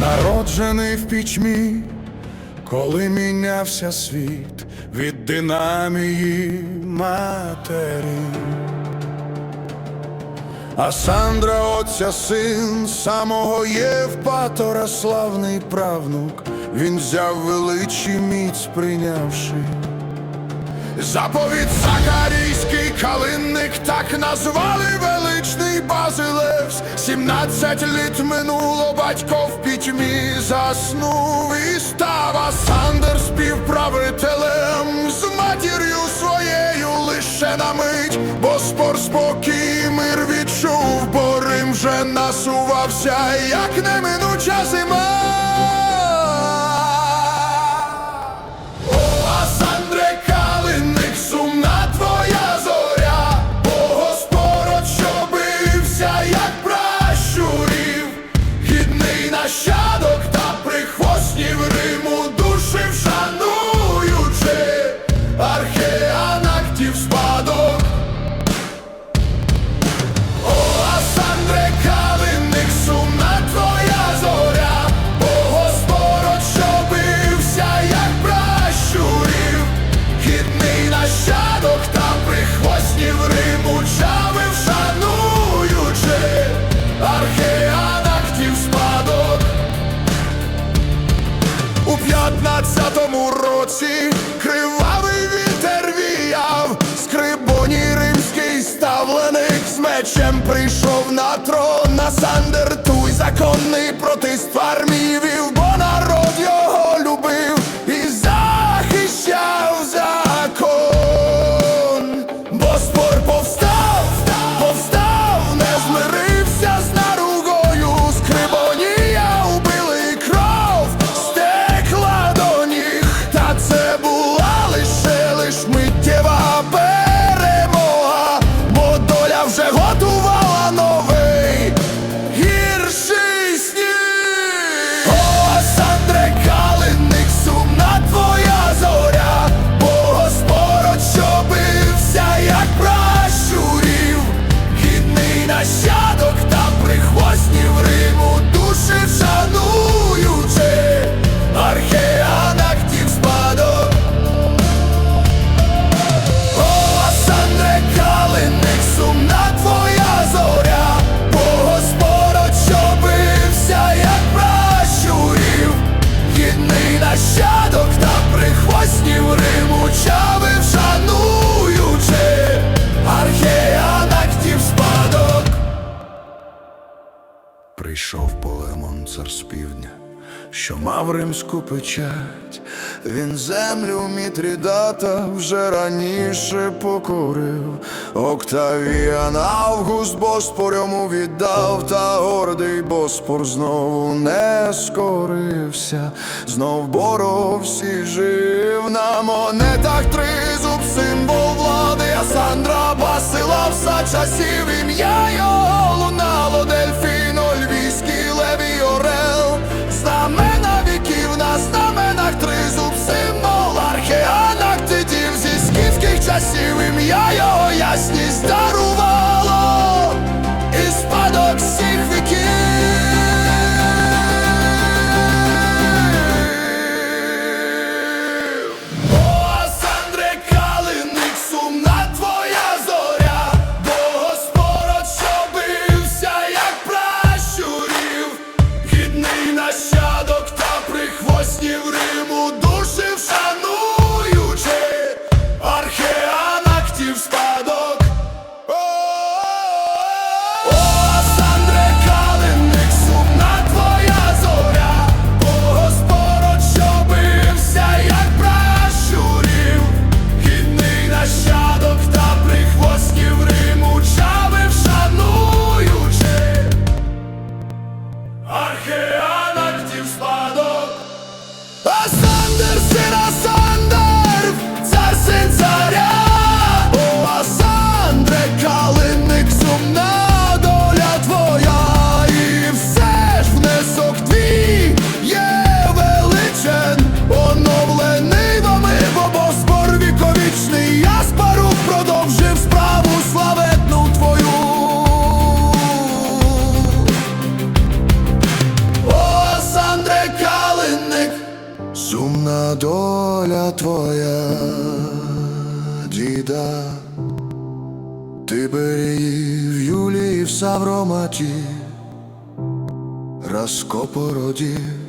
Заложений в пічмі, коли мінявся світ від динамії матері. А Сандра отця син самого Євпатора, славний правнук, він взяв величі міць прийнявши. Заповідь Закарійський калинник так назвали величний Базилевс. Сімнадцять літ минуло, батько в пітьмі заснув і став Асандер співправителем з матір'ю своєю лише на мить, бо спор спокій мир відчув, бо Рим вже насувався, як неминуча зима. Році кривавий вітер віяв, скрибоні римський ставленик з мечем прийшов на трон. На Сандер Туй законний протист армії Прийшов Полемон цар з півдня, що мав римську печать, він землю Мітрідата вже раніше покорив. Октавіан Август Боспор йому віддав, та гордий Боспор знову не скорився, знов боровся жив на монетах. Тризуб, символ влади, Асандра Басилавса часів ім'я його лунало дельфіно, часів ім'я сусіда, Тиберіїв, Юліїв, Савроматів, розкопородів.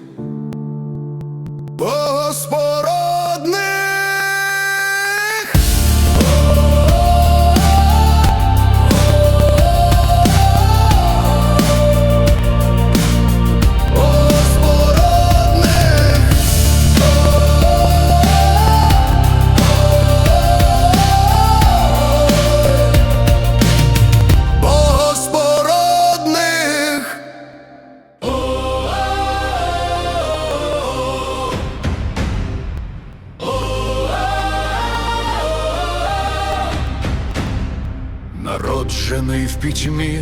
Народжений в пітьмі,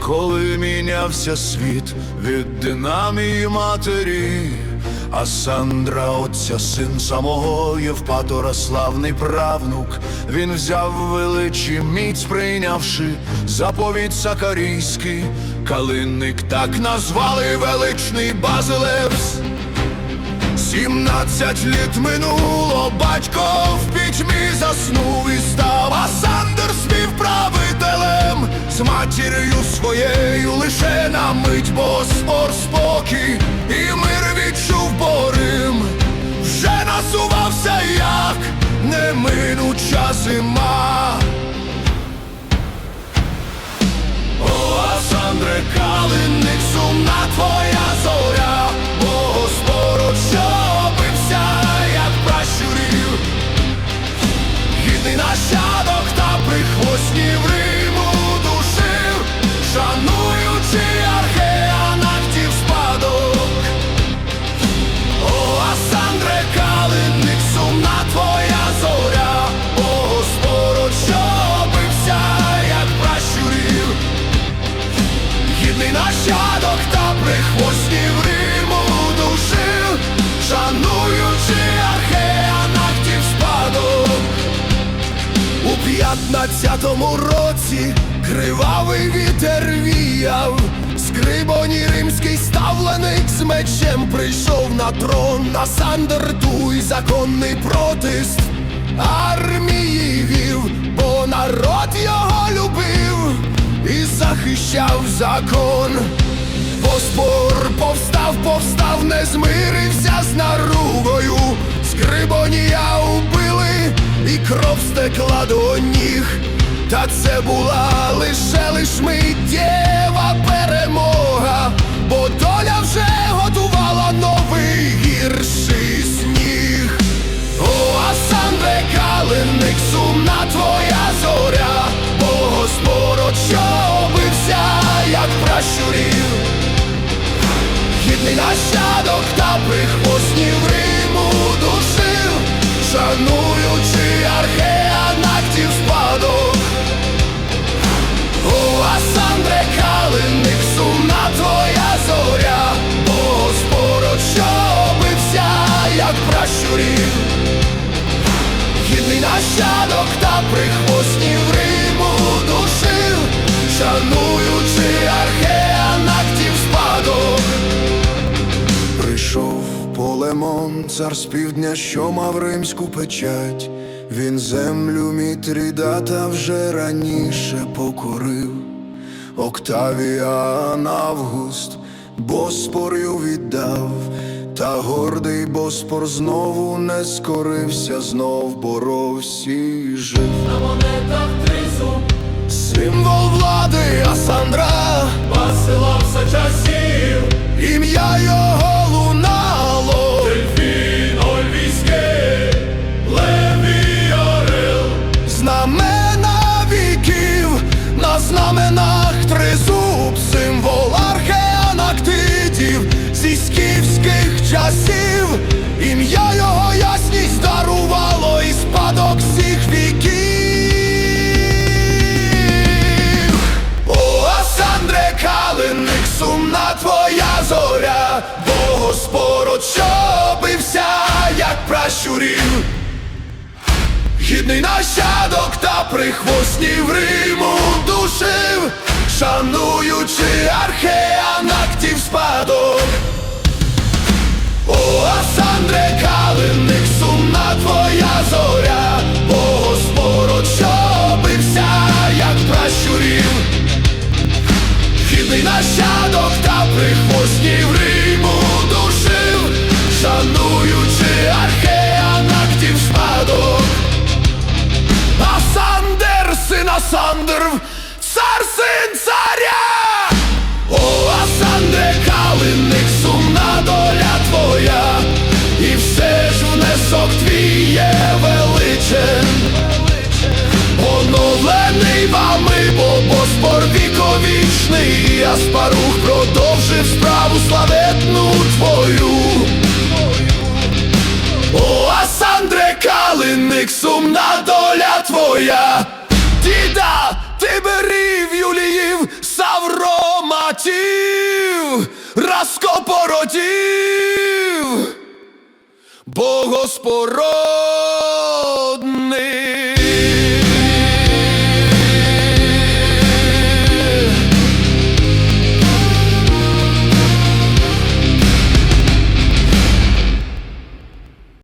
коли мінявся світ від динамії матері, а Сандра, отця син самого Євпатора, славний правнук, він взяв величі міць, прийнявши заповідь Сакарійський, калинник так назвали величний Базилевс. Сімнадцять літ минуло, батько в пітьмі заснув і став, а Сандер співправителем з матір'ю своєю лише на мить, бо спор спокій і мир відчув борим, вже насувався, як неминуча зима. О, Асандре, калинник, сумна твоя п'ятнадцятому році кривавий вітер віяв, Скрибоні римський ставленик з мечем прийшов на трон, на Сандер туй законний протист армії вів, бо народ його любив і захищав закон. Боспор повстав, повстав, не змирився з наругою. Скрибонія убили, і кров стекла до ніг. Та це була лише лиш миттєва перемога, бо доля вже готувала новий гірший сніг. О, Асандре, калинник, сумна твоя зоря, Богоспород, що бився, як пращурів, гідний нащадок та прихвостнів Риму душив, шануючи полемон, цар з півдня, що мав римську печать. Він землю Мітрідата вже раніше покорив. Октавіан Август Боспорю віддав, та гордий Боспор знову не скорився, знов боровся і жив. На монетах тризуб, Символ влади Асандра, Васила часів, ім'я його Гідний нащадок та прихвостнів Риму душив, шануючи археанактів спадок. О, Асандре Калиник, сумна твоя зоря, Богоспород, що бився, як пращурів, хідний нащадок та віковічний, а спарух продовжив справу славетну твою. О, Асандре, калиник, сумна доля твоя, діда, Тиберів, Юліїв, Савроматів, Раскопородів, Богоспород.